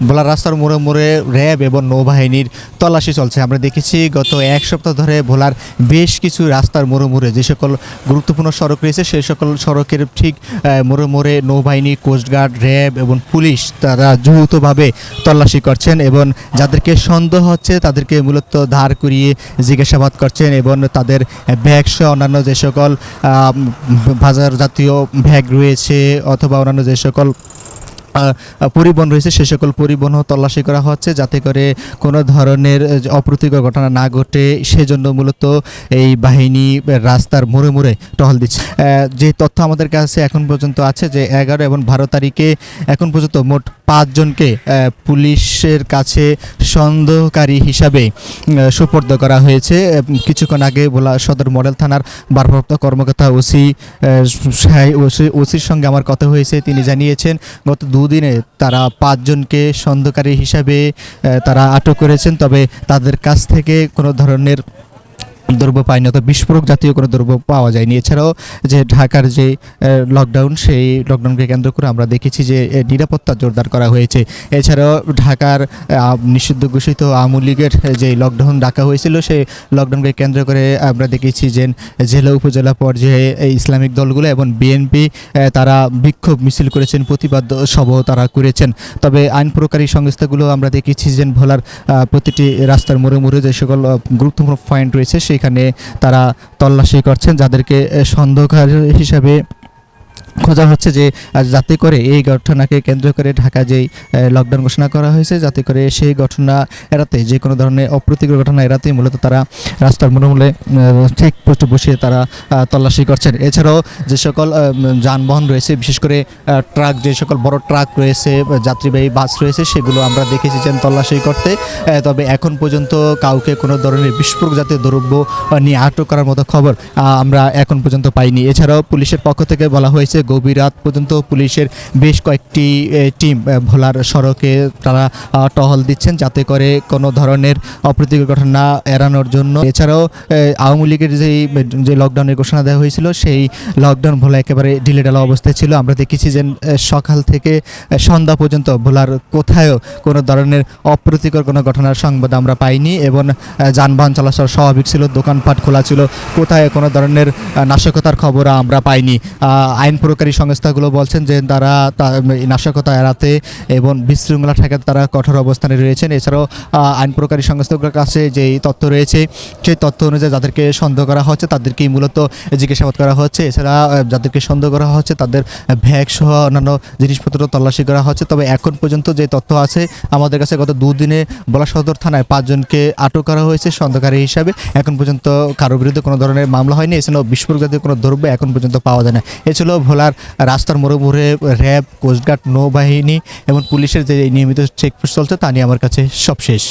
ভোলার রাস্তার মোড়ে মোড়ে র্যাব এবং নৌবাহিনীর তল্লাশি চলছে। আমরা দেখেছি গত এক সপ্তাহ ধরে ভোলার বেশ কিছু রাস্তার মোড়ে মোড়ে যে সকল গুরুত্বপূর্ণ সড়ক রয়েছে, সেই সকল সড়কের ঠিক মোড়ে মোড়ে নৌবাহিনী কোস্টগার্ড র্যাব এবং পুলিশ তারা যৌথভাবে তল্লাশি করছেন এবং যাদেরকে সন্দেহ হচ্ছে তাদেরকে মূলত ধার করিয়ে জিজ্ঞাসাবাদ করছেন এবং তাদের ব্যাগ সহ অন্যান্য যে সকল বাজার জাতীয় ব্যাগ রয়েছে অথবা অন্যান্য যে সকল পরিবহন রয়েছে, সে সকল পরিবহনও তল্লাশি করা হচ্ছে যাতে করে কোনো ধরনের অপ্রীতিকর ঘটনা না ঘটে। সেজন্য মূলত এই বাহিনী রাস্তার মোড়ে মোড়ে টহল দিচ্ছে। যে তথ্য আমাদের কাছে এখন পর্যন্ত আছে যে এগারো এবং বারো তারিখে এখন পর্যন্ত মোট পাঁচজনকে পুলিশের কাছে সন্দেহকারী হিসাবে সুপর্দ করা হয়েছে। কিছুক্ষণ আগে ভোলা সদর মডেল থানার ভারপ্রাপ্ত কর্মকর্তা ওসি ওসির সঙ্গে আমার কথা হয়েছে। তিনি জানিয়েছেন, গত দুদিনে তারা পাঁচজনকে সন্ধকারী হিসাবে তারা আটক করেছেন। তবে তাদের কাছ থেকে কোনো ধরনের দ্রব্য পায়নি অর্থাৎ বিস্ফোরক জাতীয় কোনো দ্রব্য পাওয়া যায়নি। এছাড়াও যে ঢাকার যে লকডাউন সেই লকডাউনকে কেন্দ্র করে আমরা দেখেছি যে নিরাপত্তা জোরদার করা হয়েছে। এছাড়াও ঢাকার নিষিদ্ধ ঘোষিত আওয়ামী লীগের যে লকডাউন ডাকা হয়েছিল, সেই লকডাউনকে কেন্দ্র করে আমরা দেখেছি যে, জেলা উপজেলা পর্যায়ে ইসলামিক দলগুলো এবং বিএনপি তারা বিক্ষোভ মিছিল করেছেন, প্রতিবাদ সভাও তারা করেছেন। তবে আইন প্রকারী সংস্থাগুলো আমরা দেখেছি যে, ভোলার প্রতিটি রাস্তার মোড়ে মোড়ে যে সকল গুরুত্বপূর্ণ পয়েন্ট রয়েছে সেখানে তারা তল্লাশি করছেন যাদেরকে সন্দেহকার হিসাবে খোঁজা হচ্ছে যে যাতে করে এই ঘটনাকে কেন্দ্র করে ঢাকা যেই লকডাউন ঘোষণা করা হয়েছে, যাতে করে সেই ঘটনা এড়াতে, যে কোনো ধরনের অপ্রীতিকর ঘটনা এড়াতে মূলত তারা রাস্তার মূলে চেক পোস্ট বসিয়ে তারা তল্লাশি করছেন। এছাড়াও যে সকল যানবাহন রয়েছে, বিশেষ করে ট্রাক, যে সকল বড় ট্রাক রয়েছে, যাত্রীবাহী বাস রয়েছে, সেগুলো আমরা দেখেছি যে তল্লাশি করতে তবে এখন পর্যন্ত কাউকে কোনো ধরনের বিস্ফোরক জাতীয় দ্রব্য নিয়ে আটক করার মতো খবর আমরা এখন পর্যন্ত পাইনি। এছাড়াও পুলিশের পক্ষ থেকে বলা হয়েছে গভীর রাত পর্যন্ত পুলিশের বেশ কয়েকটি টিম ভোলার সড়কে তারা টহল দিচ্ছেন যাতে করে কোনো ধরনের অপ্রীতিকর ঘটনা এড়ানোর জন্য। এছাড়াও আওয়ামী লীগের যেই যে লকডাউনের ঘোষণা দেওয়া হয়েছিল, সেই লকডাউন ভোলা একেবারে ঢিলে ঢিলেঢালা অবস্থায় ছিল। আমরা দেখেছি যে সকাল থেকে সন্ধ্যা পর্যন্ত ভোলার কোথায়ও কোনো ধরনের অপ্রীতিকর কোনো ঘটনার সংবাদ আমরা পাইনি এবং যানবাহন চলাচল স্বাভাবিক ছিল, দোকানপাট খোলা ছিল, কোথায় কোনো ধরনের নাশকতার খবর আমরা পাইনি। আইন প্রকারী সংস্থাগুলো বলছেন যে তারা নাশকতা এড়াতে এবং বিশৃঙ্খলা ঠেকাতে তারা কঠোর অবস্থানে রয়েছেন। এছাড়াও আইন প্রকারী সংস্থাগুলোর কাছে যেই তথ্য রয়েছে, সেই তথ্য অনুযায়ী যাদেরকে সন্দেহ করা হচ্ছে, তাদেরকেই মূলত জিজ্ঞাসাবাদ করা হচ্ছে। এছাড়া যাদেরকে সন্দেহ করা হচ্ছে, তাদের ব্যাগ সহ অন্যান্য জিনিসপত্র তল্লাশি করা হচ্ছে। তবে এখন পর্যন্ত যে তথ্য আছে, আমাদের কাছে গত দুদিনে বলা সদর থানায় পাঁচজনকে আটক করা হয়েছে সন্দেহকারী হিসাবে। এখন পর্যন্ত কারোর বিরুদ্ধে কোনো ধরনের মামলা হয়নি। এছাড়াও বিস্ফোরক জাতীয় কোনো দ্রব্য এখন পর্যন্ত পাওয়া যায় না। এছাড়াও ভোলার রাস্তার মোড়ে মোড়ে র্যাব, কোস্টগার্ড, নৌবাহিনী এবং পুলিশের যে নিয়মিত চেকপোস্ট চলছে তা নিয়ে আমার কাছে সব শেষ